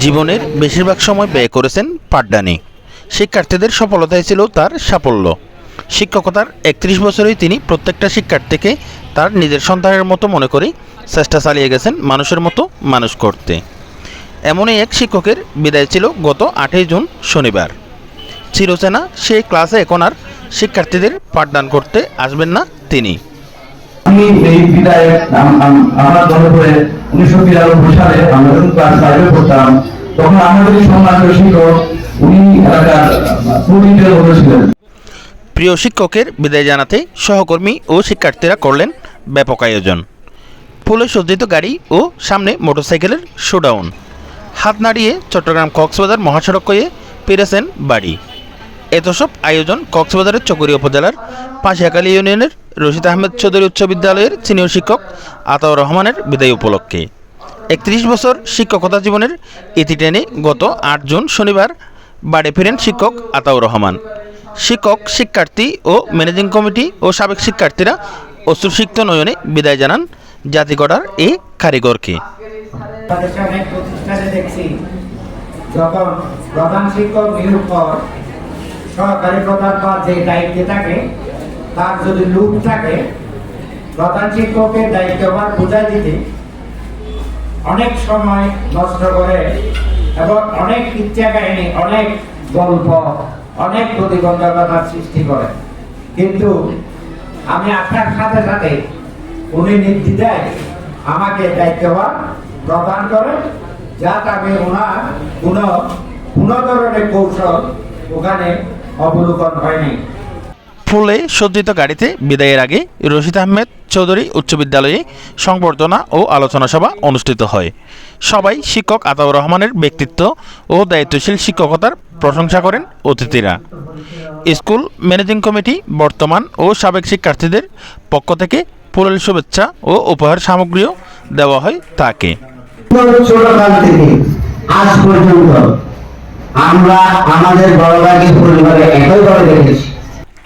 জীবনের বেশিরভাগ সময় ব্যয় করেছেন পাঠদানে শিক্ষার্থীদের সফলতাই ছিল তার সাফল্য। শিক্ষকতার একত্রিশ বছরেই তিনি প্রত্যেকটা শিক্ষার্থীকে তার নিজের সন্তানের মতো মনে করে চেষ্টা চালিয়ে গেছেন মানুষের মতো মানুষ করতে। এমনই এক শিক্ষকের বিদায় ছিল গত আটই জুন শনিবার। চিরচেনা সেই ক্লাসে এখন আর শিক্ষার্থীদের পাঠদান করতে আসবেন না তিনি। আমি এই বিদায় আম- আম- আমার মনে পড়ে উনিশশো বিরানব্বই সালে আমরা যখন ক্লাস ফাইভে পড়তাম। তখন আমাদের সম্মানিত শিক্ষক, উনি এলাকার প্রিয় শিক্ষকের বিদায় জানাতে সহকর্মী ও শিক্ষার্থীরা করলেন ব্যাপক আয়োজন। ফুলে সজ্জিত গাড়ি ও সামনে মোটরসাইকেলের শোডাউন। হাত নাড়িয়ে চট্টগ্রাম কক্সবাজার মহাসড়ক হয়ে পেরেছেন বাড়ি। এত সব আয়োজন কক্সবাজারের চকরিয়া উপজেলার পাশিয়াকালী ইউনিয়নের রশিদ আহমেদ চৌধুরী উচ্চ বিদ্যালয়ের সিনিয়র শিক্ষক আতাউর রহমানের বিদায় উপলক্ষে। একত্রিশ বছর শিক্ষকতা জীবনের ইতি টেনে গত আট জুন শনিবার বাড়ি ফিরেন শিক্ষক আতাউর রহমান। শিক্ষক, শিক্ষার্থী ও ম্যানেজিং কমিটি ও সাবেক শিক্ষার্থীরা অশ্রুসিক্ত নয়নে বিদায় জানান জাতিগড়ার এই কারিগরকে। যখন প্রধান শিক্ষক নিয়োগ পর সহকারী প্রধান পদ যে দায়িত্বে থাকে তার যদি লুপ থাকে প্রধান শিক্ষকের দায়িত্বভার বোঝাই দিতে অনেক সময় নষ্ট করে এবং অনেক ইচ্ছা কাহিনী, অনেক গল্প, অনেক প্রতিবন্ধকতার সৃষ্টি করে। কিন্তু আমি আপনার সাথে সাথে উনি নির্দ্বিধায় আমাকে দায়িত্বভার প্রদান করে, যাতে আমি ওনার কোনো কোনো ধরনের কৌশল ওখানে অবলোকন হয়নি ফুলে সজ্জিত গাড়িতে বিদায়ের আগে রশিদ আহমেদ চৌধুরী উচ্চ বিদ্যালয়ে সংবর্ধনা ও আলোচনা সভা অনুষ্ঠিত হয়। সবাই শিক্ষক আতাউর রহমানের ব্যক্তিত্ব ও দায়িত্বশীল শিক্ষকতার প্রশংসা করেন অতিথিরা। স্কুল ম্যানেজিং কমিটি বর্তমান ও সাবেক শিক্ষার্থীদের পক্ষ থেকে ফুলের শুভেচ্ছা ও উপহার সামগ্রীও দেওয়া হয় তাকে। আজ পর্যন্ত আমরা আমাদের বড় ভাইকে পরিবারে একই করে দেখেছি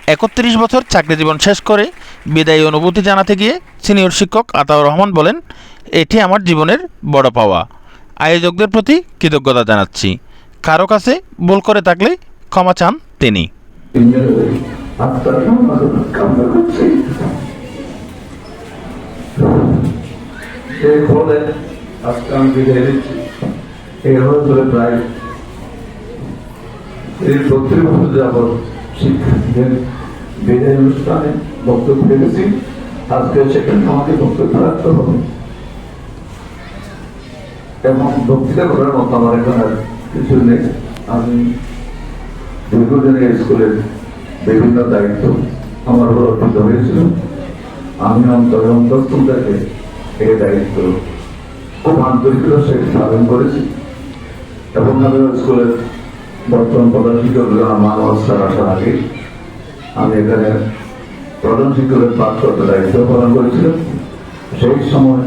একত্রিশ বছর চাকরি জীবন শেষ করে বিদায়ী অনুভূতি জানাতে গিয়ে সিনিয়র শিক্ষক আতাউর রহমান বলেন, এটি আমার জীবনের বড় পাওয়া। আয়োজকদের প্রতি কৃতজ্ঞতা জানাচ্ছি। কারও কাছে ভুল করে থাকলে ক্ষমা চান তিনি। প্রায় শিক্ষার্থীদের বিদায় অনুষ্ঠানে বক্তব্য রেখেছি। আজকে সেখানে আমাকে বক্তব্য রাখতে হবে। এবং বক্তৃতা করার মতো আমার এখন কিছু নেই। আমি দীর্ঘদিনের স্কুলের বিভিন্ন দায়িত্ব আমার উপর অর্পিত হয়েছিল। আমি অন্তরে অন্তস্থ থেকে এই দায়িত্ব খুব আন্তরিকতার সাথে পালন করেছি। এবং আমি স্কুলের বর্তমান প্রধান শিক্ষক মান অবস্থার আসার আগে আমি এখানে প্রধান শিক্ষকের পাঠ দায়িত্ব পালন করেছিলাম। সেই সময়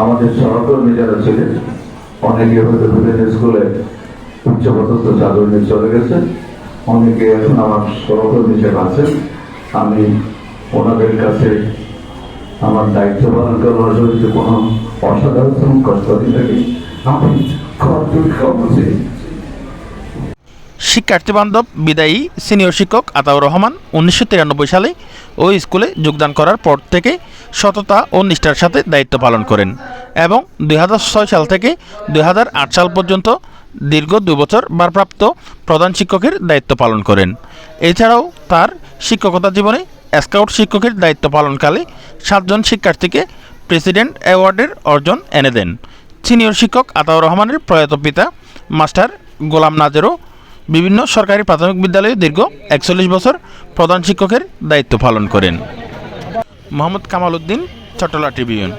আমাদের সহকর্মী যারা ছিলেন, অনেকে হয়তো বিভিন্ন স্কুলে উচ্চপদস্থ চাকরি চলে গেছে। অনেকে এখন আমার সহকর্মী হিসেবে আছেন, আমি ওনাদের কাছে আমার দায়িত্ব পালন করার জন্য কোনো অসাধারণ কষ্ট দিয়ে থাকি আমি ক্ষমতা শিক্ষার্থী বান্ধব, বিদায়ী সিনিয়র শিক্ষক আতাউর রহমান উনিশশো তিরানব্বই সালে ওই স্কুলে যোগদান করার পর থেকে সততা ও নিষ্ঠার সাথে দায়িত্ব পালন করেন এবং দু হাজার ছয় সাল থেকে দু হাজার আট সাল পর্যন্ত দীর্ঘ দু বছর ভারপ্রাপ্ত প্রধান শিক্ষকের দায়িত্ব পালন করেন। এছাড়াও তার শিক্ষকতা জীবনে স্কাউট শিক্ষকের দায়িত্ব পালনকালে সাতজন শিক্ষার্থীকে প্রেসিডেন্ট অ্যাওয়ার্ডের অর্জন এনে দেন। সিনিয়র শিক্ষক আতাউর রহমানের প্রয়াত পিতা মাস্টার গোলাম নাজেরও বিভিন্ন সরকারি প্রাথমিক বিদ্যালয়ে দীর্ঘ একচল্লিশ বছর প্রধান শিক্ষকের দায়িত্ব পালন করেন। মোহাম্মদ কামাল উদ্দিন, চট্টলা ট্রিবিউন।